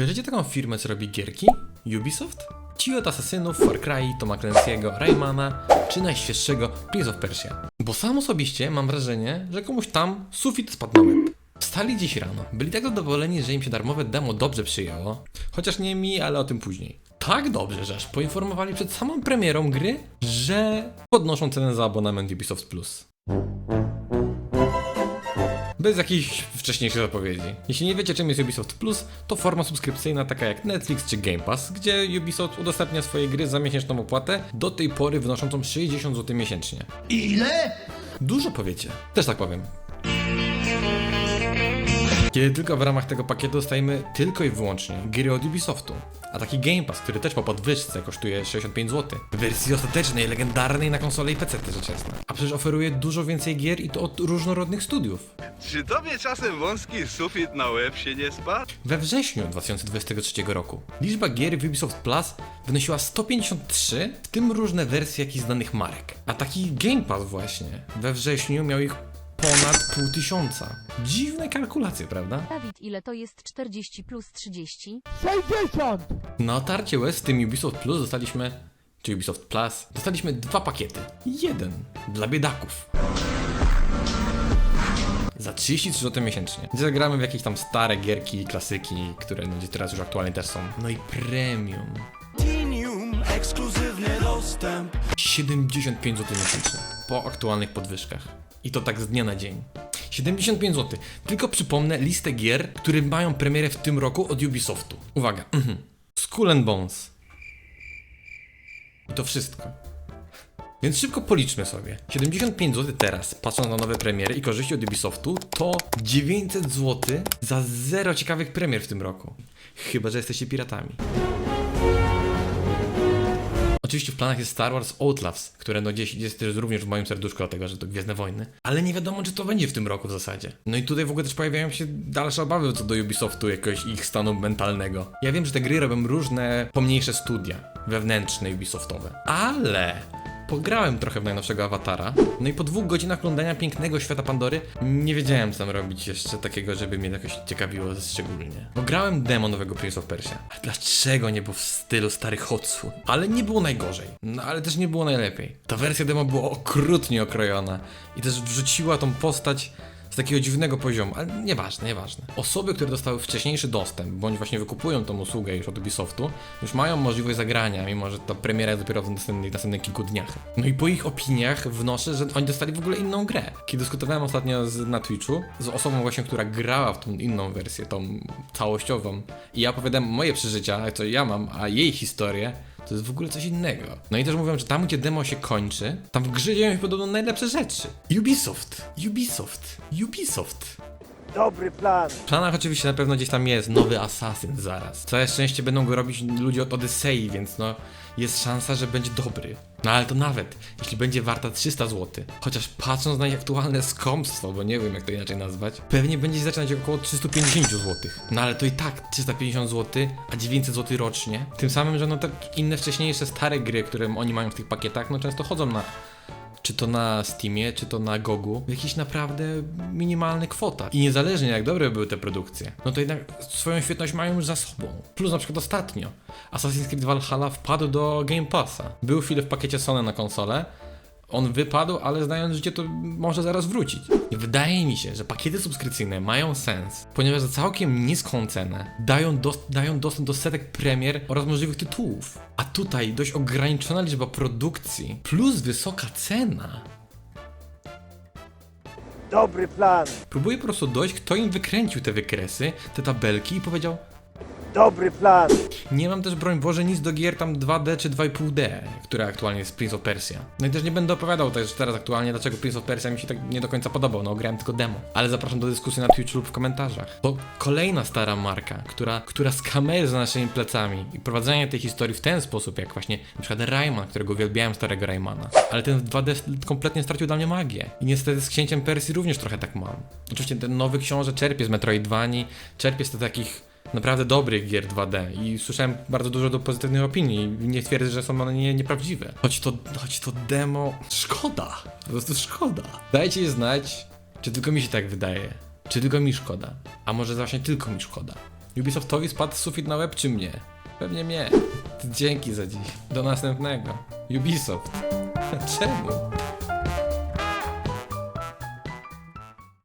Kojarzycie taką firmę, co robi gierki? Ubisoft? Ci od Asasynów, Far Cry, Toma Clancy'ego, Raymana, czy najświeższego Prince of Persia. Bo sam osobiście mam wrażenie, że komuś tam sufit spadł na łeb. Wstali dziś rano, byli tak zadowoleni, że im się darmowe demo dobrze przyjęło, chociaż nie mi, ale o tym później. Tak dobrze, że aż poinformowali przed samą premierą gry, że podnoszą cenę za abonament Ubisoft Plus. Bez jakichś wcześniejszych zapowiedzi. Jeśli nie wiecie czym jest Ubisoft Plus, to forma subskrypcyjna taka jak Netflix czy Game Pass, gdzie Ubisoft udostępnia swoje gry za miesięczną opłatę, do tej pory wynoszącą 60 zł miesięcznie. Ile? Dużo powiecie. Też tak powiem. Kiedy tylko w ramach tego pakietu dostajemy tylko i wyłącznie gry od Ubisoftu. A taki Game Pass, który też po podwyżce kosztuje 65 zł. W wersji ostatecznej, legendarnej na konsolę i PC rzecz jasna. A przecież oferuje dużo więcej gier i to od różnorodnych studiów. Czy tobie czasem wąski sufit na łeb się nie spadł? We wrześniu 2023 roku liczba gier w Ubisoft Plus wynosiła 153, w tym różne wersje jakichś znanych marek. A taki Game Pass właśnie we wrześniu miał ich ponad pół tysiąca. Dziwne kalkulacje, prawda? Dawid, ile to jest 40 plus 30? 60! Na otarcie łez z tym Ubisoft Plus dostaliśmy, czy Ubisoft Plus, dostaliśmy dwa pakiety. Jeden dla biedaków. Za 33 zł miesięcznie. Gdzie zagramy w jakieś tam stare gierki, klasyki, które no, gdzie teraz już aktualnie też są. No i premium. Platinum, ekskluzywny dostęp 75 zł miesięcznie. Po aktualnych podwyżkach. I to tak z dnia na dzień. 75 zł. Tylko przypomnę listę gier, które mają premierę w tym roku od Ubisoftu. Uwaga. Mhm. Skull and Bones. I to wszystko. Więc szybko policzmy sobie. 75 zł teraz, patrząc na nowe premiery i korzyści od Ubisoftu, to 900 zł za zero ciekawych premier w tym roku. Chyba, że jesteście piratami. Oczywiście w planach jest Star Wars Outlaws, które no gdzieś jest też również w moim serduszku, dlatego że to Gwiezdne Wojny. Ale nie wiadomo, czy to będzie w tym roku w zasadzie. No i tutaj w ogóle też pojawiają się dalsze obawy co do Ubisoftu, jakiegoś ich stanu mentalnego. Ja wiem, że te gry robią różne pomniejsze studia wewnętrzne Ubisoftowe, ale pograłem trochę w najnowszego awatara. No i po dwóch godzinach oglądania pięknego świata Pandory nie wiedziałem co tam robić jeszcze takiego, żeby mnie jakoś ciekawiło szczególnie. Pograłem demo nowego Prince of Persia. A dlaczego nie było w stylu starych Hotsu? Ale nie było najgorzej. No ale też nie było najlepiej. Ta wersja demo była okrutnie okrojona i też wrzuciła tą postać takiego dziwnego poziomu, ale nieważne, nieważne. Osoby, które dostały wcześniejszy dostęp, bądź właśnie wykupują tą usługę już od Ubisoftu, już mają możliwość zagrania, mimo że ta premiera jest dopiero w następnych, następnych kilku dniach. No i po ich opiniach wnoszę, że oni dostali w ogóle inną grę. Kiedy dyskutowałem ostatnio z, na Twitchu z osobą właśnie, która grała w tą inną wersję, tą całościową, i ja opowiadałem moje przeżycia, co ja mam, a jej historię, to jest w ogóle coś innego. No i też mówią, że tam, gdzie demo się kończy, tam w grze dzieją się podobno najlepsze rzeczy. Ubisoft, Ubisoft, Ubisoft. Dobry plan! W planach oczywiście na pewno gdzieś tam jest nowy Assassin zaraz. Całe szczęście będą go robić ludzie od Odyssey, więc no jest szansa, że będzie dobry. No ale to nawet, jeśli będzie warta 300 zł, chociaż patrząc na ich aktualne skąpstwo, bo nie wiem jak to inaczej nazwać, pewnie będzie zaczynać około 350 zł. No ale to i tak 350 zł, a 900 zł rocznie. Tym samym, że no tak inne wcześniejsze stare gry, które oni mają w tych pakietach, no często chodzą na czy to na Steamie, czy to na Gogu, jakieś naprawdę minimalne kwota. I niezależnie jak dobre były te produkcje, no to jednak swoją świetność mają już za sobą. Plus na przykład ostatnio Assassin's Creed Valhalla wpadł do Game Passa. Był chwilę w pakiecie Sony na konsolę, on wypadł, ale znając życie, to może zaraz wrócić. I wydaje mi się, że pakiety subskrypcyjne mają sens, ponieważ za całkiem niską cenę dają, dos- dają dostęp do setek premier oraz możliwych tytułów. A tutaj dość ograniczona liczba produkcji plus wysoka cena. Dobry plan! Próbuję po prostu dojść, kto im wykręcił te wykresy, te tabelki i powiedział Dobry plan! Nie mam też, broń Boże, nic do gier tam 2D czy 2,5D, które aktualnie jest Prince of Persia. No i też nie będę opowiadał też teraz aktualnie, dlaczego Prince of Persia mi się tak nie do końca podobał, no grałem tylko demo. Ale zapraszam do dyskusji na Twitchu lub w komentarzach. To kolejna stara marka, która, która z kamery za naszymi plecami i prowadzenie tej historii w ten sposób, jak właśnie na przykład Rayman, którego uwielbiałem starego Raymana. Ale ten w 2D kompletnie stracił dla mnie magię. I niestety z Księciem Persji również trochę tak mam. Oczywiście ten nowy książę czerpie z Metroidvanii, czerpie z takich naprawdę dobrych gier 2D i słyszałem bardzo dużo do pozytywnych opinii. Nie twierdzę, że są one nie, nieprawdziwe. Choć to, choć to demo. Szkoda! Po prostu szkoda. Dajcie znać, czy tylko mi się tak wydaje. Czy tylko mi szkoda. A może właśnie tylko mi szkoda. Ubisoftowi spadł sufit na łeb czy mnie? Pewnie mnie. Dzięki za dziś. Do następnego. Ubisoft. Czemu?